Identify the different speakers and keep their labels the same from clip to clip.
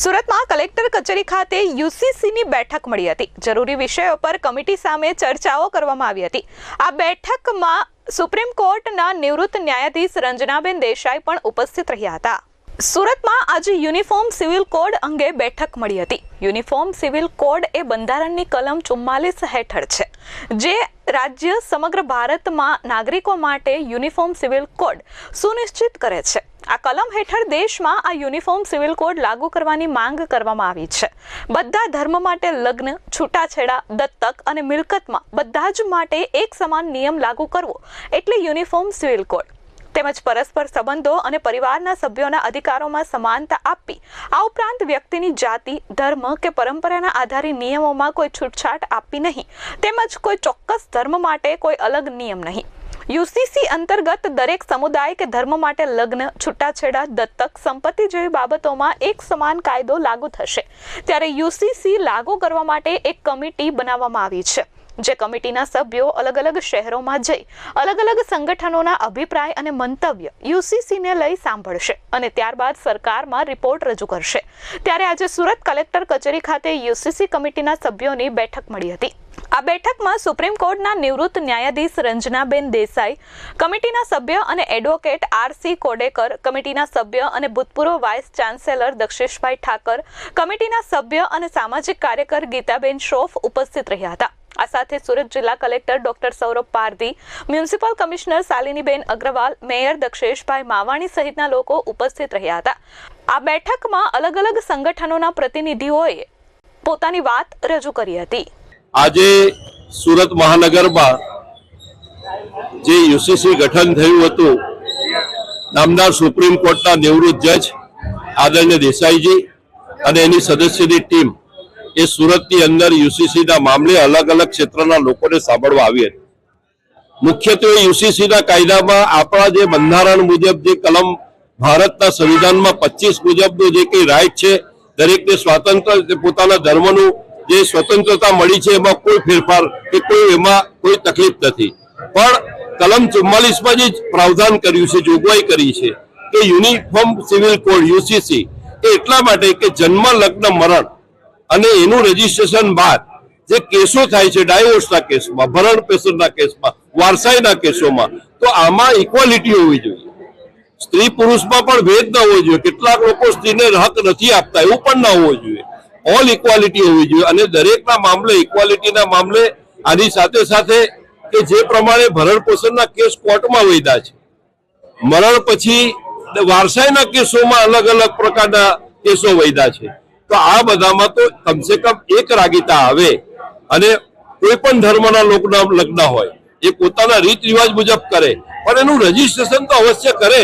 Speaker 1: સુરતમાં કલેક્ટર કચેરી ખાતે યુસીસીની બેઠક મળી હતી. જરૂરી વિષયો પર કમિટી સામે ચર્ચાઓ કરવામાં આવી હતી. આ બેઠકમાં સુપ્રીમ કોર્ટના નિવૃત્ત ન્યાયાધીશ રંજનાબેન દેસાઈ પણ ઉપસ્થિત રહ્યા હતા. સુરતમાં આજે યુનિફોર્મ સિવિલ કોડ અંગે બેઠક મળી હતી. યુનિફોર્મ સિવિલ કોડ એ બંધારણની કલમ ચુમ્માલીસ હેઠળ છે, જે રાજ્ય સમગ્ર ભારતમાં નાગરિકો માટે યુનિફોર્મ સિવિલ કોડ સુનિશ્ચિત કરે છે. આ કલમ હેઠળ દેશમાં આ યુનિફોર્મ સિવિલ કોડ લાગુ કરવાની માંગ કરવામાં આવી છે. બધા ધર્મ માટે લગ્ન, છૂટાછેડા, દત્તક અને મિલકતમાં બધા જ માટે એક સમાન નિયમ લાગુ કરવો એટલે યુનિફોર્મ સિવિલ કોડ. તેમજ પરસ્પર સંબંધો અને પરિવારના સભ્યોના અધિકારોમાં સમાનતા આપવી. આ ઉપરાંત વ્યક્તિની જાતિ, ધર્મ કે પરંપરાના આધારે નિયમોમાં કોઈ છૂટછાટ આપવી નહીં. તેમજ કોઈ ચોક્કસ ધર્મ માટે કોઈ અલગ નિયમ નહીં. યુસીસી અંતર્ગત દરેક સમુદાય કે ધર્મ માટે લગ્ન, છૂટાછેડા, દત્તક, સંપત્તિ જેવી બાબતોમાં એક સમાન કાયદો લાગુ થશે. ત્યારે યુસીસી લાગુ કરવા માટે એક કમિટી બનાવવામાં આવી છે. જે કમિટીના સભ્યો અલગ અલગ શહેરોમાં જઈ, અલગ અલગ સંગઠનોના અભિપ્રાય અને મંતવ્ય યુસીસીને લઈ સાંભળશે અને ત્યારબાદ સરકારમાં રિપોર્ટ રજૂ કરશે. ત્યારે આજે સુરત કલેક્ટર કચેરી ખાતે યુસીસી કમિટીના સભ્યોની બેઠક મળી હતી. આ બેઠકમાં સુપ્રીમ કોર્ટના નિવૃત્ત ન્યાયાધીશ રંજનાબેન દેસાઈ, કમિટીના સભ્ય અને એડવોકેટ આરસી કોડેકર, કમિટીના સભ્ય અને ભૂતપૂર્વ વાઇસ ચાન્સેલર દક્ષેશભાઈ ઠાકર, કમિટીના સભ્ય અને સામાજિક કાર્યકર ગીતાબેન શ્રોફ ઉપસ્થિત રહ્યા હતા. આ સાથે સુરત જિલ્લા collector doctor Saurabh Pardhi, municipal commissioner Shaliniben Agrawal, mayor Daksheshbhai Mavani સહિતના લોકો ઉપસ્થિત રહ્યા હતા. આ બેઠકમાં અલગ અલગ સંગઠનોના પ્રતિનિધિઓએ પોતાની વાત રજૂ કરી હતી.
Speaker 2: આજે સુરત મહાનગરમાં જે યુસીસી ગઠન થયું હતું, નામદાર સુપ્રીમ કોર્ટના નિવૃત્ત જજ આદરણીય દેસાઈજી અને એની સદસ્યની ટીમ એ સુરતની અંદર યુસીસીના મામલે અલગ અલગ ક્ષેત્રના લોકોને સાંભળવા આવી હતી. મુખ્યત્વે યુસીસીના કાયદામાં આપણા જે બંધારણ મુજબ જે કલમ ભારતના સંવિધાનમાં પચીસ મુજબનું જે કઈ રાઈટ છે, દરેકને સ્વાતંત્ર્ય પોતાના ધર્મનું જે સ્વતંત્રતા મળી છે, એમાં કોઈ ફેરફાર કે કોઈ એમાં કોઈ તકલીફ નથી. પણ કલમ ચુમ્માલીસમાં જે પ્રાવધાન કર્યું છે, જોગવાઈ કરી છે કે યુનિફોર્મ સિવિલ કોડ, યુસીસી, એ એટલા માટે કે જન્મ લગ્ન મરણ અને એનું રજીસ્ટ્રેશન બાદ જે કેસો થાય છે ડાયવોર્સના કેસમાં, ભરણ પેશનના કેસમાં, વારસાઈના કેસોમાં, તો આમાં ઇક્વાલિટી હોવી જોઈએ. સ્ત્રી પુરુષમાં પણ ભેદ ન હોવો જોઈએ. કેટલાક લોકો સ્ત્રીને હક નથી આપતા, એવું પણ ન હોવું જોઈએ. ઓલ ઇક્વાલિટી હોવી જોઈએ અને દરેકના મામલે ઇક્વાલિટીના મામલે આની સાથે સાથે કે જે પ્રમાણે ભરણ પોષણના કેસ કોર્ટમાં વૈધા છે. મરણ પછી વારસાઈના કેસોમાં અલગ અલગ પ્રકારના કેસો વૈધા છે. તો આ બધામાં તો કમસે કમ એક રાગીતા આવે અને કોઈ પણ ધર્મના લોકોના લગ્ન હોય, એ પોતાના રીત રિવાજ મુજબ કરે, પણ એનું રજીસ્ટ્રેશન તો અવશ્ય કરે.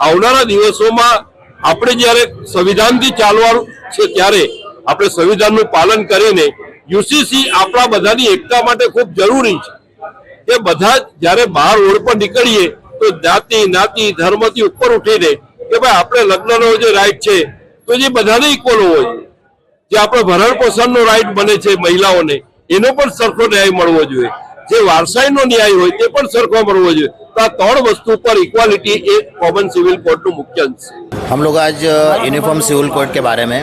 Speaker 2: આવનારા દિવસોમાં આપણે જ્યારે સંવિધાનથી ચાલવાનું છે ત્યારે આપણે સંવિધાનનું પાલન કરીને યુસીસી આપણા બધાની એકતા માટે ખૂબ જરૂરી છે. કે બધા જ્યારે બહાર રોડ પર નીકળીએ, તો જાતિ, નાતિ, ધર્મથી ઉપર ઉઠીને કે ભાઈ આપણે લગ્નનો જે રાઈટ છે તો જે બધાને ઇક્વલ હોવો જોઈએ જે આપણે ભરણ પોષણનો રાઈટ બને છે મહિલાઓને એનો પણ સરખો ન્યાય મળવો જોઈએ જે વારસાઈનો ન્યાય હોય તે પણ સરખો મળવો જોઈએ તો આ ત્રણ વસ્તુ પર ઇક્વાલિટી એ કોમન સિવિલ કોડનું મુખ્ય અંશ છે
Speaker 3: हम लोग आज यूनिफॉर्म सिविल कोड के बारे में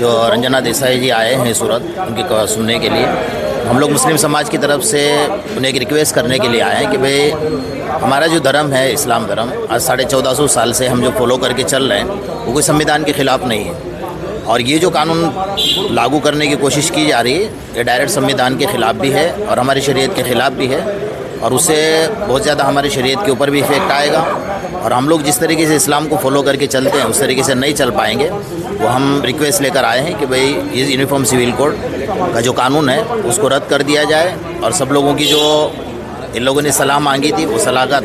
Speaker 3: जो रंजना देसाई जी आए हैं सूरत उनकी क- सुनने के लिए हम लोग मुस्लिम समाज की तरफ से उन्हें एक रिक्वेस्ट करने के लिए आए हैं कि भाई हमारा जो धर्म है, इस्लाम धर्म, आज साढ़े चौदह सौ साल से हम जो फॉलो करके चल रहे हैं, वो कोई संविधान के खिलाफ नहीं है। और ये जो कानून लागू करने की कोशिश की जा रही है, ये डायरेक्ट संविधान के खिलाफ भी है और हमारी शरीयत के खिलाफ भी है और उससे बहुत ज़्यादा हमारी शरीयत के ऊपर भी इफ़ेक्ट आएगा। और हम लोग जिस तरीके से इस्लाम को फॉलो करके चलते हैं, उस तरीके से नहीं चल पाएँगे, वो हम रिक्वेस्ट लेकर आए हैं कि भाई, ये यूनिफॉर्म सिविल कोड का जो कानून है, उसको रद्द कर दिया जाए और सब लोगों की जो इन लोगों ने सलाह मांगी थी, वो सलाह का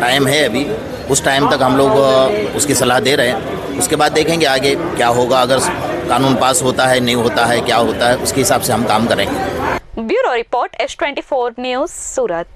Speaker 3: टाइम है अभी। उस टाइम तक हम लोग उसकी सलाह दे रहे हैं। उसके बाद देखेंगे आगे क्या होगा, अगर कानून पास होता है, नहीं होता है, क्या होता है, उसके हिसाब से हम काम करेंगे।
Speaker 1: Bureau report S twenty news, Surat.